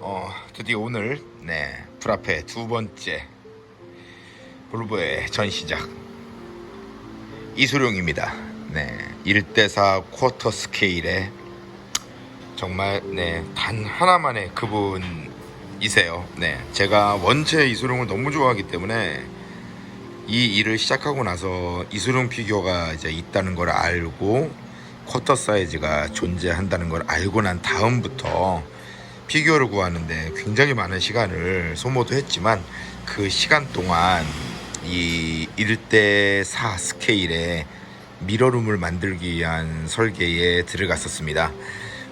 어, 드디어 오늘 네 프라페 두 번째 볼보의 전시작 이소룡입니다. 네 1대4 쿼터 스케일의 정말 네단 하나만의 그분이세요. 네 제가 원체 이소룡을 너무 좋아하기 때문에 이 일을 시작하고 나서 이소룡 피규어가 이제 있다는 걸 알고 쿼터 사이즈가 존재한다는 걸 알고 난 다음부터 피규어를 구하는데 굉장히 많은 시간을 소모도 했지만 그 시간 동안 이 1대4 스케일의 미러룸을 만들기 위한 설계에 들어갔었습니다.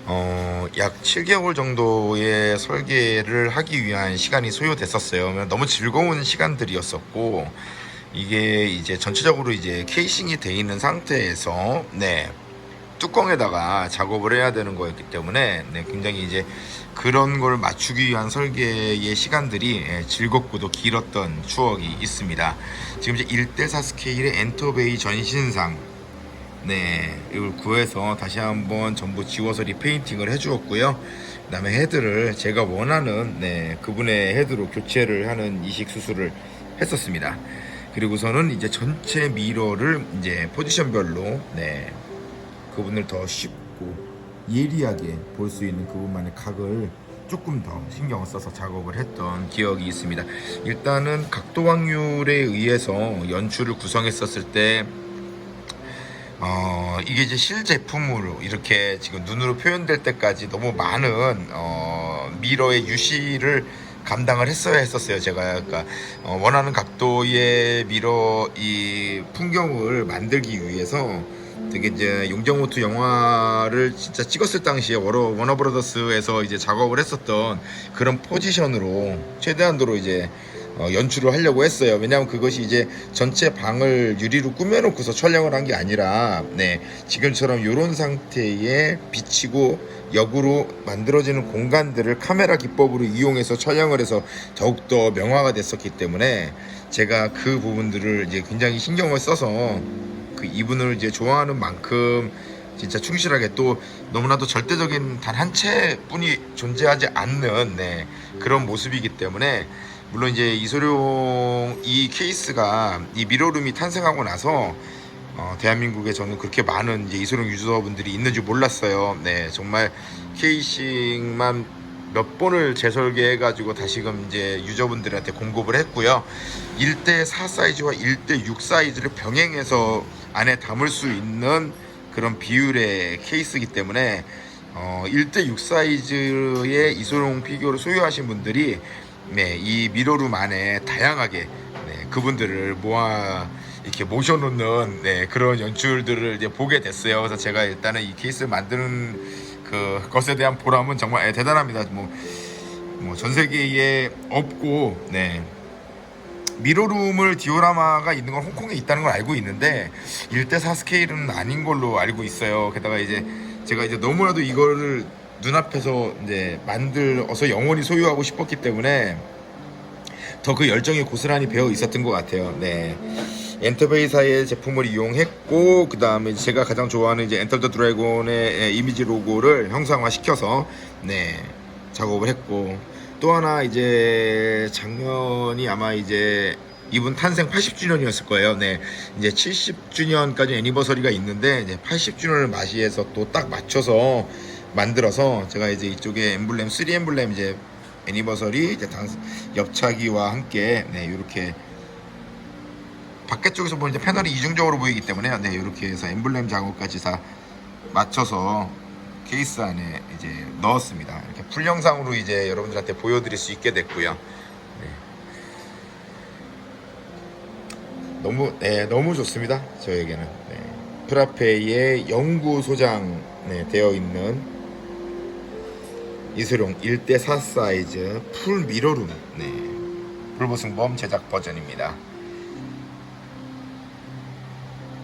어, 약 7개월 정도의 설계를 하기 위한 시간이 소요됐었어요. 너무 즐거운 시간들이었었고, 이게 이제 전체적으로 이제 케이싱이 돼 있는 상태에서, 네, 뚜껑에다가 작업을 해야 되는 거였기 때문에 네, 굉장히 이제 그런 걸 맞추기 위한 설계의 시간들이 예, 즐겁고도 길었던 추억이 있습니다. 지금 이제 1대4 스케일의 엔터베이 전신상 네, 이걸 구해서 다시 한번 전부 지워서 리페인팅을 해주었고요. 그 다음에 헤드를 제가 원하는 네, 그분의 헤드로 교체를 하는 이식 수술을 했었습니다. 그리고서는 이제 전체 미러를 이제 포지션별로 네, 그분을 더 쉽고 예리하게 볼 수 있는 그분만의 각을 조금 더 신경을 써서 작업을 했던 기억이 있습니다. 일단은 각도 확률에 의해서 연출을 구성했었을 때 어, 이게 이제 실제품으로 이렇게 지금 눈으로 표현될 때까지 너무 많은 어, 미러의 유시를 감당을 했어야 했었어요. 제가 그러니까 어, 원하는 각도의 미러 이 풍경을 만들기 위해서 되게 이제 용정호투 영화를 진짜 찍었을 당시에 워러 워너브라더스에서 이제 작업을 했었던 그런 포지션으로 최대한도로 이제 어, 연출을 하려고 했어요. 왜냐하면 그것이 이제 전체 방을 유리로 꾸며놓고서 촬영을 한 게 아니라, 네, 지금처럼 이런 상태에 비치고 역으로 만들어지는 공간들을 카메라 기법으로 이용해서 촬영을 해서 더욱더 명화가 됐었기 때문에 제가 그 부분들을 이제 굉장히 신경을 써서 그 이분을 이제 좋아하는 만큼 진짜 충실하게 또 너무나도 절대적인 단 한 채뿐이 존재하지 않는 네, 그런 모습이기 때문에 물론 이제 이소룡 이 케이스가 이 미러룸이 탄생하고 나서 어, 대한민국에 저는 그렇게 많은 이제 이소룡 유저분들이 있는지 몰랐어요. 네, 정말 케이싱만 몇 번을 재설계해가지고 다시금 이제 유저분들한테 공급을 했고요. 1대4 사이즈와 1대6 사이즈를 병행해서 안에 담을 수 있는 그런 비율의 케이스이기 때문에 어, 1대6 사이즈의 이소룡 피규어를 소유하신 분들이 네, 이 미러룸 안에 다양하게 네, 그분들을 모아 이렇게 모셔놓는 네, 그런 연출들을 이제 보게 됐어요. 그래서 제가 일단은 이 케이스를 만드는 그 것에 대한 보람은 정말 예, 대단합니다. 뭐, 뭐 전 세계에 없고 네. 미러룸을 디오라마가 있는 건 홍콩에 있다는 걸 알고 있는데 1대4 스케일은 아닌 걸로 알고 있어요. 게다가 이제 제가 이제 너무나도 이거를 눈앞에서 이제 만들어서 영원히 소유하고 싶었기 때문에 더 그 열정이 고스란히 배어 있었던 것 같아요. 네. 엔터베이사의 제품을 이용했고 그 다음에 제가 가장 좋아하는 이제 엔터 더 드래곤의 이미지 로고를 형상화 시켜서 네 작업을 했고 또 하나 이제 작년이 아마 이제 이분 탄생 80주년이었을 거예요. 네. 이제 70주년까지 애니버서리가 있는데 이제 80주년을 맞이해서 또 딱 맞춰서 만들어서 제가 이제 이쪽에 엠블렘 3 엠블렘 이제 애니버서리 이제 당 옆차기와 함께 네, 이렇게 밖에 쪽에서 보면 이제 패널이 이중적으로 보이기 때문에 네, 이렇게 해서 엠블렘 작업까지 다 맞춰서 케이스 안에 이제 넣었습니다. 이렇게 풀 영상으로 이제 여러분들한테 보여드릴 수 있게 됐고요. 네. 너무 네, 너무 좋습니다. 저에게는 네. 프라페의 영구 소장 네, 되어 있는 이소룡 1대4 사이즈 풀 미러룸 네. 불보승범 제작 버전입니다.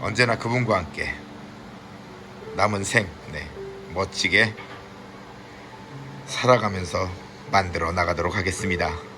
언제나 그분과 함께 남은 생 네, 멋지게 살아가면서 만들어 나가도록 하겠습니다.